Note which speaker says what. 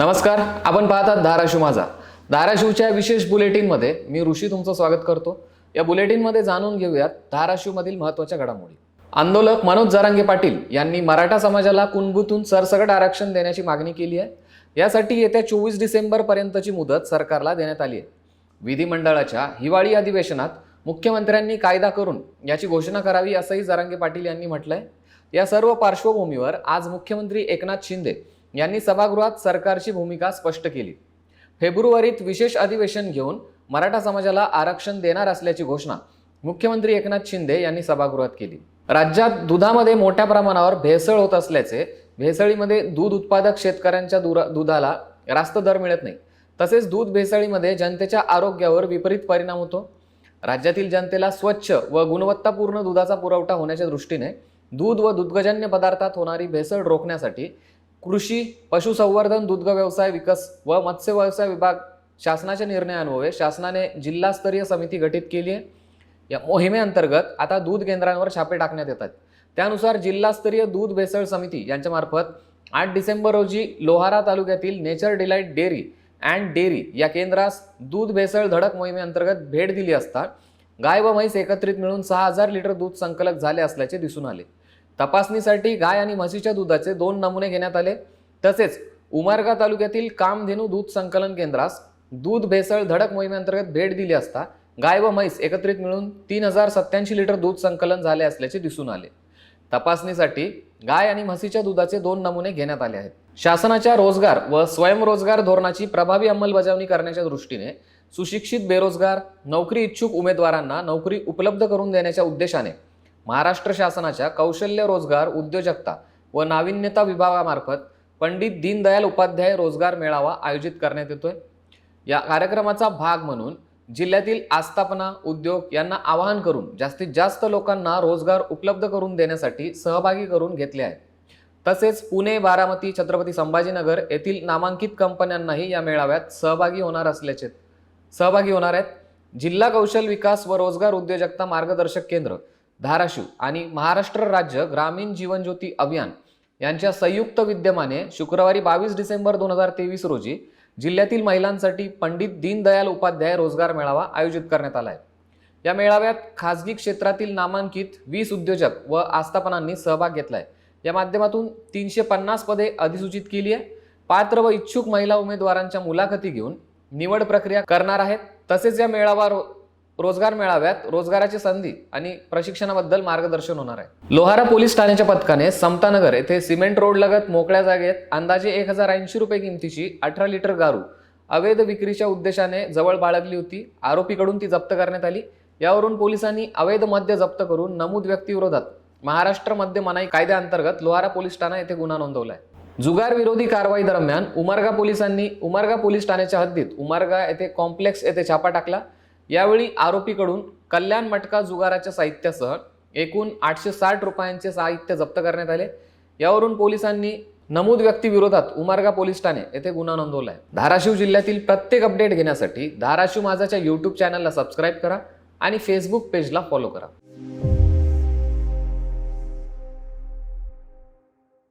Speaker 1: नमस्कार आपण पाहतात धाराशिव माझा. धाराशिवच्या विशेष बुलेटिनमध्ये मी ऋषी तुमचं स्वागत करतो. या बुलेटिनमध्ये जाणून घेऊयात धाराशिवमधील महत्त्वाच्या घडामोडी. आंदोलक मनोज जरांगे पाटील यांनी मराठा समाजाला कुणबूतून सरसकट आरक्षण देण्याची मागणी केली आहे. यासाठी येत्या चोवीस डिसेंबर पर्यंतची मुदत सरकारला देण्यात आली आहे. विधिमंडळाच्या हिवाळी अधिवेशनात मुख्यमंत्र्यांनी कायदा करून याची घोषणा करावी असंही जरांगे पाटील यांनी म्हटलंय. या सर्व पार्श्वभूमीवर आज मुख्यमंत्री एकनाथ शिंदे यांनी सभागृहात सरकारची भूमिका स्पष्ट केली. फेब्रुवारीत विशेष अधिवेशन घेऊन मराठा समाजाला आरक्षण देणार असल्याची घोषणा मुख्यमंत्री एकनाथ शिंदे यांनी सभागृहात केली. राज्यात दुधामध्ये मोठ्या प्रमाणावर भेसळ होत असल्याचे भेसळीमध्ये दूध उत्पादक शेतकऱ्यांच्या दुरा दुधाला रास्त दर मिळत नाही. तसेच दूध भेसळीमध्ये जनतेच्या आरोग्यावर विपरीत परिणाम होतो. राज्यातील जनतेला स्वच्छ व गुणवत्तापूर्ण दुधाचा पुरवठा होण्याच्या दृष्टीने दूध व दुग्धजन्य पदार्थात होणारी भेसळ रोखण्यासाठी कृषी पशुसंवर्धन दुग्ध व्यवसाय विकास व मत्स्य व्यवसाय विभाग शासनाच्या निर्णयान्वये शासनाने जिल्हास्तरीय समिती गठीत केली आहे. या मोहिमेअंतर्गत आता दूध केंद्रांवर छापे टाकण्यात येतात त्यानुसार जिल्हास्तरीय दूध भेसळ समिती यांच्यामार्फत आठ डिसेंबर रोजी लोहारा तालुक्यातील nature delight dairy and dairy या केंद्रास दूध भेसळ धडक मोहिमेअंतर्गत भेट दिली असता गाय व म्हैस एकत्रित मिळून सहा हजार लिटर दूध संकलक झाले असल्याचे दिसून आले. तपासणीसाठी गाय आणि म्हशीच्या दुधाचे दोन नमुने घेण्यात आले. तसेच उमरगा तालुक्यातील कामधेनू दूध संकलन केंद्रास दूध भेसळ धडक मोहिमेअंतर्गत भेट दिली असता गाय व म्हैस एकत्रित मिळून तीन हजार सत्याऐंशी लिटर दूध संकलन झाले असल्याचे दिसून आले. तपासणीसाठी गाय आणि म्हशीच्या दुधाचे दोन नमुने घेण्यात आले आहेत. शासनाच्या रोजगार व स्वयंरोजगार धोरणाची प्रभावी अंमलबजावणी करण्याच्या दृष्टीने सुशिक्षित बेरोजगार नोकरी इच्छुक उमेदवारांना नोकरी उपलब्ध करून देण्याच्या उद्देशाने महाराष्ट्र शासनाच्या कौशल्य रोजगार उद्योजकता व नाविन्यता विभागामार्फत पंडित दीनदयाल उपाध्याय रोजगार मेळावा आयोजित करण्यात येतोय. या कार्यक्रमाचा भाग म्हणून जिल्ह्यातील आस्थापना उद्योग यांना आवाहन करून जास्तीत जास्त लोकांना रोजगार उपलब्ध करून देण्यासाठी सहभागी करून घेतले आहे. तसेच पुणे बारामती छत्रपती संभाजीनगर येथील नामांकित कंपन्यांनाही या मेळाव्यात सहभागी होणार असल्याचे सहभागी होणार आहेत. जिल्हा कौशल विकास व रोजगार उद्योजकता मार्गदर्शक केंद्र धाराशिव आणि महाराष्ट्र राज्य ग्रामीण जीवन ज्योती अभियान यांच्या संयुक्त विद्यमाने शुक्रवारी बावीस डिसेंबर दोन हजार तेवीस रोजी जिल्ह्यातील महिलांसाठी पंडित दीनदयाल उपाध्याय रोजगार मेळावा आयोजित करण्यात आला आहे. या मेळाव्यात खासगी क्षेत्रातील नामांकित वीस उद्योजक व आस्थापनांनी सहभाग घेतला आहे या माध्यमातून तीनशे पन्नास पदे अधिसूचित केली आहे. पात्र व इच्छुक महिला उमेदवारांच्या मुलाखती घेऊन निवड प्रक्रिया करणार आहेत. तसेच या मेळावा रोजगार मेळाव्यात रोजगाराची संधी आणि प्रशिक्षणाबद्दल मार्गदर्शन होणार आहे. लोहारा पोलीस ठाण्याच्या पथकाने समतानगर येथे सिमेंट रोड लगत मोकळ्या जागेत अंदाजे एक हजार ऐंशी रुपये किमतीची अठरा लिटर गारू अवैध विक्रीच्या उद्देशाने जवळ बाळगली होती. आरोपीकडून ती जप्त करण्यात आली. यावरून पोलिसांनी अवैध मद्य जप्त करून नमूद व्यक्तीविरोधात महाराष्ट्र मद्य मनाई कायद्याअंतर्गत लोहारा पोलीस ठाणा येथे गुन्हा नोंदवला आहे. जुगार विरोधी कारवाई दरम्यान उमरगा पोलिसांनी उमरगा पोलीस ठाण्याच्या हद्दीत उमरगा येथे कॉम्प्लेक्स येथे छापा टाकला. यावेळी आरोपीकडून कल्याण मटका जुगाराच्या साहित्यासह एकूण आठशे साठ रुपयांचे साहित्य जप्त करण्यात आले. यावरून पोलिसांनी नमूद व्यक्तीविरोधात उमार्गा पोलीस ठाणे येथे गुन्हा नोंदवला आहे धाराशिव जिल्ह्यातील प्रत्येक अपडेट घेण्यासाठी धाराशिव माझाच्या यूट्यूब चॅनलला सबस्क्राईब करा आणि फेसबुक पेजला फॉलो करा.